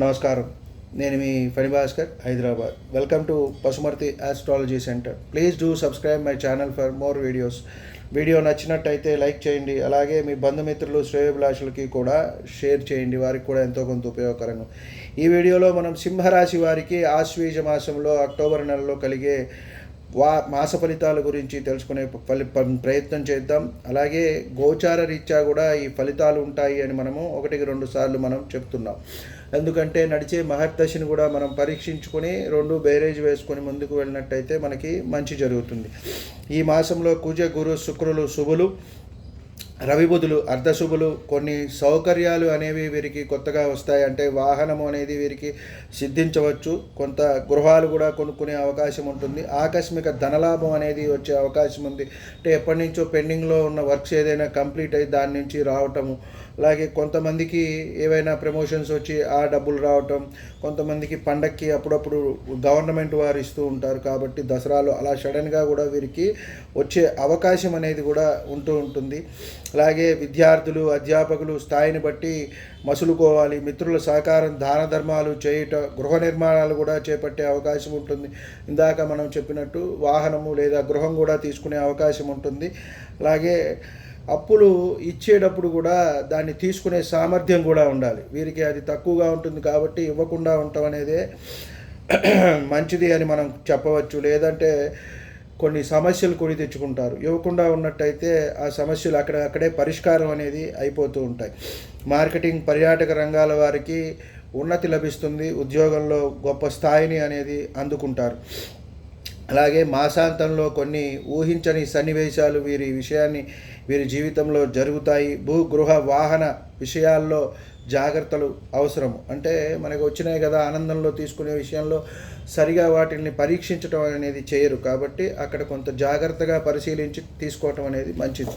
నమస్కారం. నేను మీ Phani Bhaskar Hyderabad. Welcome to Pasumarthi astrology centre please do subscribe my channel for more videos video నచ్చినట్టయితే like చేయండి. అలాగే మీ బంధుమిత్రులు శ్రేయభిలాషులకి కూడా షేర్ చేయండి. వారికి కూడా ఎంతో కొంత ఉపయోగకరంగా ఈ వీడియోలో మనం సింహరాశి వారికి ఆశ్వీజ మాసంలో అక్టోబర్ నెలలో కలిగే వా మాస ఫలితాల గురించి తెలుసుకునే ఫలి ప్రయత్నం చేద్దాం. అలాగే గోచార రీత్యా కూడా ఈ ఫలితాలు ఉంటాయి అని మనము ఒకటికి రెండు సార్లు మనం చెప్తున్నాం. ఎందుకంటే నడిచే మహర్దశని కూడా మనం పరీక్షించుకొని రెండు బేరేజ్ వేసుకొని ముందుకు వెళ్ళినట్టయితే మనకి మంచి జరుగుతుంది. ఈ మాసంలో కుజ గురు శుక్రులు శుభులు రవిబుధులు అర్ధశుభులు కొన్ని సౌకర్యాలు అనేవి వీరికి కొత్తగా వస్తాయి. అంటే వాహనము అనేది వీరికి సిద్ధించవచ్చు. కొంత గృహాలు కూడా కొనుక్కునే అవకాశం ఉంటుంది. ఆకస్మిక ధనలాభం అనేది వచ్చే అవకాశం ఉంది. అంటే ఎప్పటి నుంచో పెండింగ్లో ఉన్న వర్క్స్ ఏదైనా కంప్లీట్ అయ్యి దాని నుంచి రావటము అలాగే కొంతమందికి ఏవైనా ప్రమోషన్స్ వచ్చి ఆ డబ్బులు రావటం కొంతమందికి పండక్కి అప్పుడప్పుడు గవర్నమెంట్ వారు ఇస్తూ ఉంటారు కాబట్టి దసరాలు అలా సడన్గా కూడా వీరికి వచ్చే అవకాశం అనేది కూడా ఉంటూ ఉంటుంది. అలాగే విద్యార్థులు అధ్యాపకులు స్థాయిని బట్టి మసులుకోవాలి. మిత్రుల సహకారం దాన ధర్మాలు చేయుట గృహ నిర్మాణాలు కూడా చేపట్టే అవకాశం ఉంటుంది. ఇందాక మనం చెప్పినట్టు వాహనము లేదా గృహం కూడా తీసుకునే అవకాశం ఉంటుంది. అలాగే అప్పులు ఇచ్చేటప్పుడు కూడా దాన్ని తీసుకునే సామర్థ్యం కూడా ఉండాలి. వీరికి అది తక్కువగా ఉంటుంది కాబట్టి ఇవ్వకుండా ఉండటం అనేదే మంచిది అని మనం చెప్పవచ్చు. లేదంటే కొన్ని సమస్యలు కొని తెచ్చుకుంటారు. ఇవ్వకుండా ఉన్నట్టయితే ఆ సమస్యలు అక్కడ అక్కడే పరిష్కారం అనేది అయిపోతూ ఉంటాయి. మార్కెటింగ్ పర్యాటక రంగాల వారికి ఉన్నతి లభిస్తుంది. ఉద్యోగంలో గొప్ప స్థాయిని అనేది అందుకుంటారు. అలాగే మాసాంతంలో కొన్ని ఊహించని సన్నివేశాలు వీరి విషయాన్ని వీరి జీవితంలో జరుగుతాయి. భూ గృహ వాహన విషయాల్లో జాగ్రత్తలు అవసరం అంటే మనకు వచ్చినాయి కదా ఆనందంలో తీసుకునే విషయంలో సరిగా వాటిని పరీక్షించడం అనేది చేయరు. కాబట్టి అక్కడ కొంత జాగ్రత్తగా పరిశీలించి తీసుకోవటం అనేది మంచిది.